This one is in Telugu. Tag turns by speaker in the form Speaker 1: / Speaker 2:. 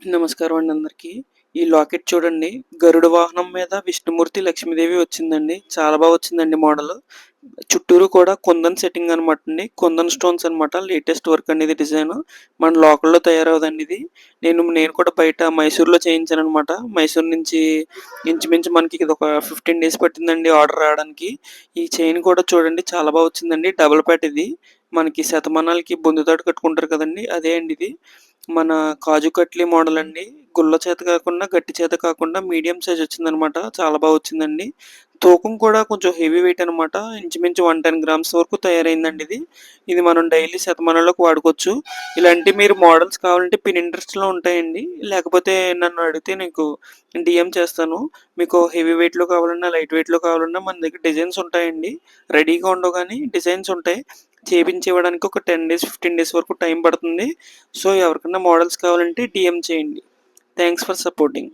Speaker 1: నమస్కారం అండి అందరికీ. ఈ లాకెట్ చూడండి. గరుడ వాహనం మీద విష్ణుమూర్తి లక్ష్మీదేవి వచ్చిందండి. చాలా బాగా వచ్చిందండి మోడల్. చుట్టూరు కూడా కుందన్ సెట్టింగ్ అనమాట అండి. కుందన్ స్టోన్స్ అనమాట లేటెస్ట్ వర్క్ అనేది డిజైన్. మన లోకల్లో తయారవుదండి ఇది. నేను నేను కూడా బయట మైసూర్లో చేయించాను అనమాట మైసూర్ నుంచి ఇంచుమించు మనకి ఇది ఒక ఫిఫ్టీన్ డేస్ పట్టిందండి ఆర్డర్ రావడానికి. ఈ చైన్ కూడా చూడండి. చాలా బాగా వచ్చిందండి. డబుల్ ప్యాట్ ఇది. మనకి శతమానాలకి బొందుతాడు కట్టుకుంటారు కదండి. అదే అండి ఇది. మన కాజు కట్లీ మోడల్ అండి. గుల్ల చేత కాకుండా గట్టి చేత కాకుండా మీడియం సైజ్ వచ్చిందనమాట. చాలా బాగా వచ్చిందండి. తూకం కూడా కొంచెం హెవీ వెయిట్ అనమాట. ఇంచుమించు వన్ టెన్ గ్రామ్స్ వరకు తయారైందండి ఇది. ఇది మనం డైలీ శతమానంలోకి వాడుకోవచ్చు. ఇలాంటి మీరు మోడల్స్ కావాలంటే పిన్ ఇంట్రెస్ట్లో ఉంటాయండి. లేకపోతే నన్ను అడిగితే నీకు డిఎం చేస్తాను. మీకు హెవీ వెయిట్లో కావాలన్నా లైట్ వెయిట్లో కావాలన్నా మన దగ్గర డిజైన్స్ ఉంటాయండి. రెడీగా ఉండవు కానీ డిజైన్స్ ఉంటాయి. చేయించివ్వడానికి ఒక టెన్ డేస్ ఫిఫ్టీన్ డేస్ వరకు టైం పడుతుంది. సో ఎవరికైనా మోడల్స్ కావాలంటే డిఎం చేయండి. Thanks for supporting.